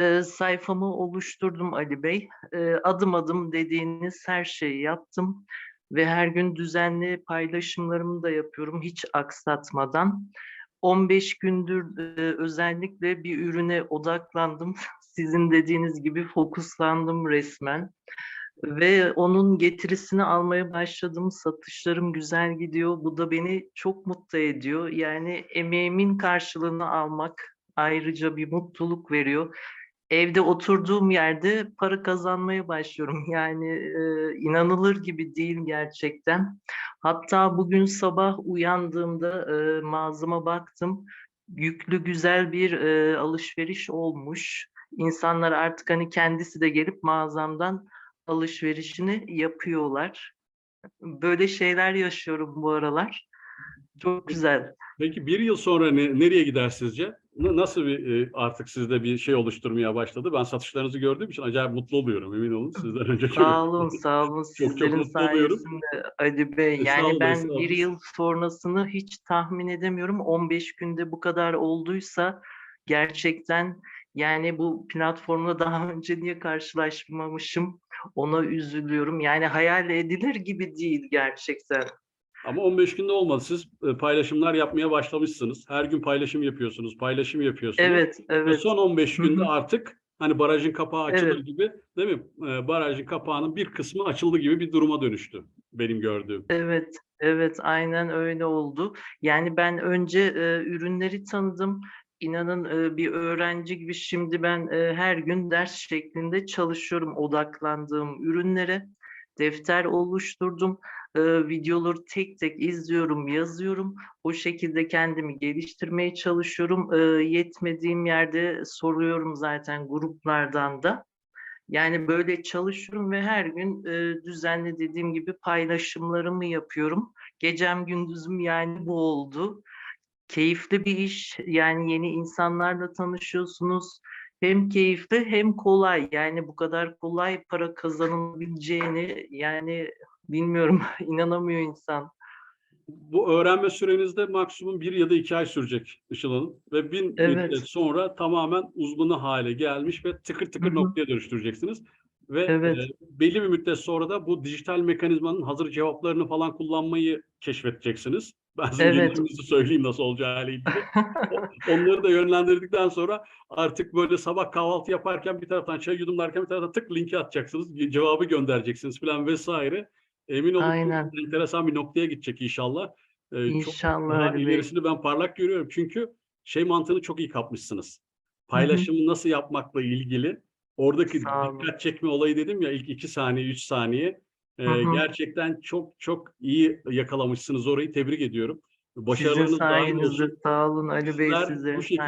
Eee, sayfamı oluşturdum Ali Bey. Eee, adım adım dediğiniz her şeyi yaptım ve her gün düzenli paylaşımlarımı da yapıyorum hiç aksatmadan. 15 gündür, eee, özellikle bir ürüne odaklandım. Sizin dediğiniz gibi fokuslandım resmen ve onun getirisini almaya başladım. Satışlarım güzel gidiyor. Bu da beni çok mutlu ediyor. Yani emeğimin karşılığını almak ayrıca bir mutluluk veriyor. Evde oturduğum yerde para kazanmaya başlıyorum. Yani, eee, inanılır gibi değil gerçekten. Hatta bugün sabah uyandığımda, eee, mağazama baktım. Yüklü güzel bir, eee, alışveriş olmuş. İnsanlar artık, hani, kendisi de gelip mağazamdan alışverişini yapıyorlar. Böyle şeyler yaşıyorum bu aralar. Çok güzel. Peki 1 yıl sonra ne nereye gider sizce? Na nasıl bir, eee, artık sizde bir şey oluşturmaya başladı? Ben satışlarınızı gördüğüm için acayip mutlu oluyorum emin olun. Sizden önce Sağ olun, sağ olun. Çok çok mutlu oluyorum. sayesinde Ali Bey. Yani Estağfurullah, ben. 1 yıl sonrasını hiç tahmin edemiyorum. 15 günde bu kadar olduysa gerçekten, yani, bu platformla daha önce niye karşılaşmamışım ona üzülüyorum. Yani hayal edilir gibi değil gerçekten. Ama 15 günde olmadı. Siz, eee, paylaşımlar yapmaya başlamışsınız. Her gün paylaşım yapıyorsunuz, paylaşım yapıyorsunuz Evet, ve evet. son 15 Hı günde artık, hani, barajın kapağı açılır Evet. gibi, değil mi? Eee, barajın kapağının bir kısmı açıldı gibi bir duruma dönüştü benim gördüğüm. Evet, evet, aynen öyle oldu. Yani ben önce, eee, ürünleri tanıdım. İnanın, eee, bir öğrenci gibi şimdi ben, eee, her gün ders şeklinde çalışıyorum odaklandığım ürünlere. Defter oluşturdum. Videoları tek tek izliyorum, yazıyorum. O şekilde kendimi geliştirmeye çalışıyorum. Yetmediğim yerde soruyorum zaten gruplardan da. Yani böyle çalışıyorum ve her gün, düzenli dediğim gibi paylaşımlarımı yapıyorum. Gecem gündüzüm yani bu oldu. Keyifli bir iş. Yani yeni insanlarla tanışıyorsunuz. Hem keyifli hem kolay. Yani bu kadar kolay para kazanılabileceğini, yani, bilmiyorum, inanamıyor insan. Bu öğrenme sürenizde maksimum 1 ya da 2 ay sürecek Işıl Hanım ve bir müddet Evet. sonra tamamen uzmanı hâle gelmiş ve tıkır tıkır noktaya dönüştüreceksiniz ve, Evet. eee, belli bir müddet sonra da bu dijital mekanizmanın hazır cevaplarını falan kullanmayı keşfedeceksiniz. Ben sizin Evet. söyleyeyim nasıl olacağıyla ilgili. Onları da yönlendirdikten sonra artık böyle sabah kahvaltı yaparken bir taraftan çay yudumlarken bir taraftan tık linki atacaksınız, cevabı göndereceksiniz filan vs. Emin olun Aynen. çok enteresan bir noktaya gidecek inşallah. Çok İnşallah Bey. ilerisini ben parlak görüyorum. Çünkü şey mantığını çok iyi kapmışsınız. Paylaşımı nasıl yapmakla ilgili oradaki dikkat çekme olayı dedim ya ilk 2 saniye, 3 saniye. Hı Eee, hı. gerçekten çok çok iyi yakalamışsınız orayı. Tebrik ediyorum. Sizin Başarılarınız daim sayenizde. olsun. Sağ olun Ali Bey, Sizler bu şekil